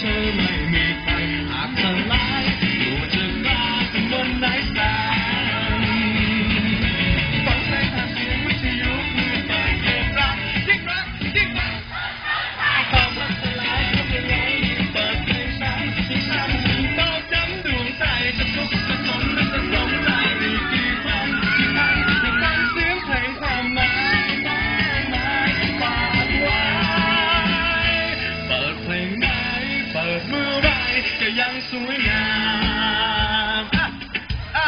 same สวยงามอ่อ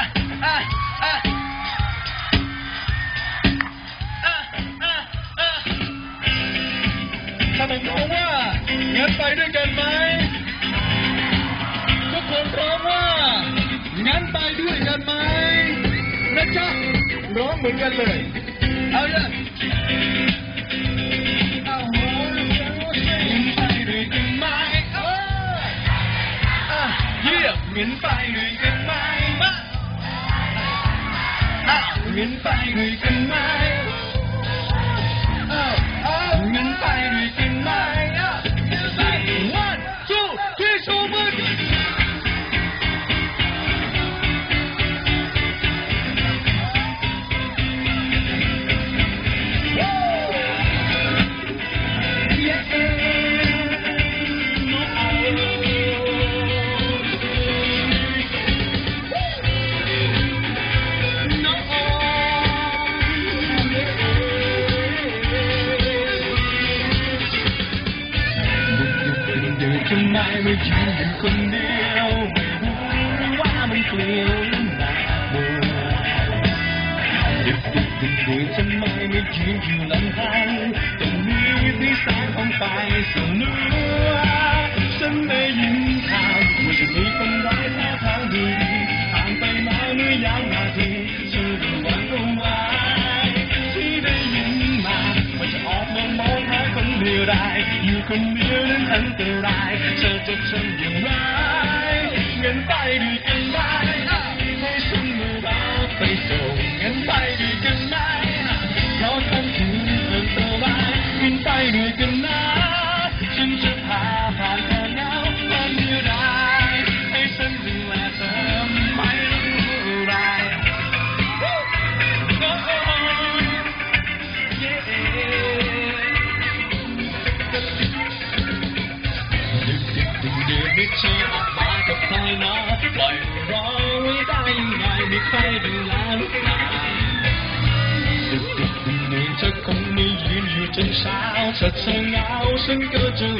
ถ้าผมถามว่างั้นไปด้วยกันไหมทุกคนร้องว่างั้นไปด้วยกันไหมนะจ๊ะร้องเหมือนกันเลย เอาละ เยี่ยมงั้นไปด้วยกันไหมมาอ้าวงั้นไปด้วยกันไหมำไมไม่ยืนอยู่คนเดียวไม่รู้ว่ามันเปลี่ยวหรือหนาบัวดึกดึกดึกดึกทำไมไม่ยืนอยู่ลำพังตรงนี้ที่แสงของไฟสนุก คนเดียวนั้นอันตรายเธอจะทำอย่างไรเงินไปด้วยกันไหมให้ฉันมือเบไปส่งเงินไปด้วยกันไหมเพราะฉันถึงอันตรายเงินไปด้วยกัน ไงไม่ใครดูแลลูกหลานดึกดึกดึกดึกเธอคงไม่ยืนอยู่จนเช้าถ้าเธอเหงาฉันก็จะ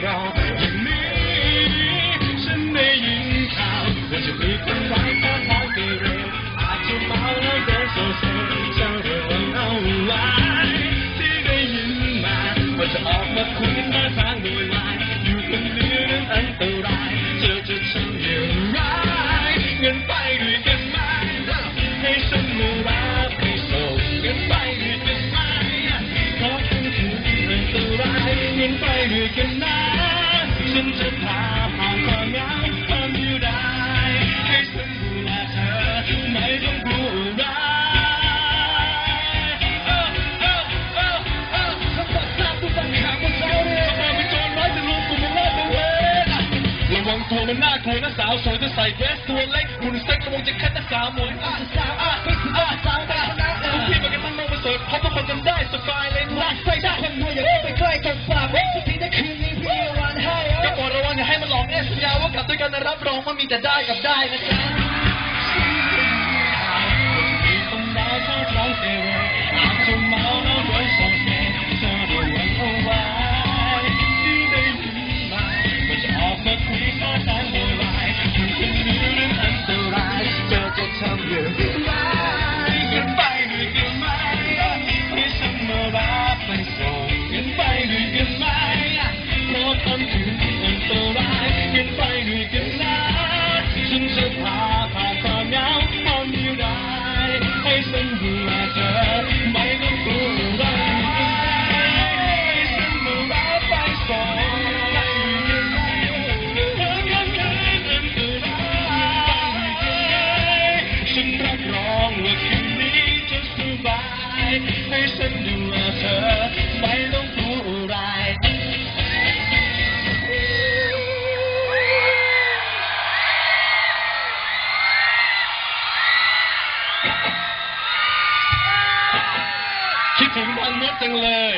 ด้วยกันนะฉันจะพาผ่านความเหงาความเดียวดายให้ฉันดูแลเธอไม่ต้องกลัวร้ายเออเออเออเออฉันบอกทราบทุกปัญหาบนเจ้าเลยทำไมเป็นโจรน้อยจะรวมกลุ่มมันรอดเป็นเวรระวังตัวมันน่ากลัวนะสาวสวยจะใส่เดรสตัวเล็กหุ่นเซ็กระวังจะคัดนะสาวหมวยอะสาวอะอะสาวสาวนะทุกพี่มากันทั้งโลกมาสดเพราะทุกคนจำได้สบายเลยนะ ให้ฉันดูแลเธอ ไม่ต้องกลัวอะไรคิดถึงบางมดจังเลย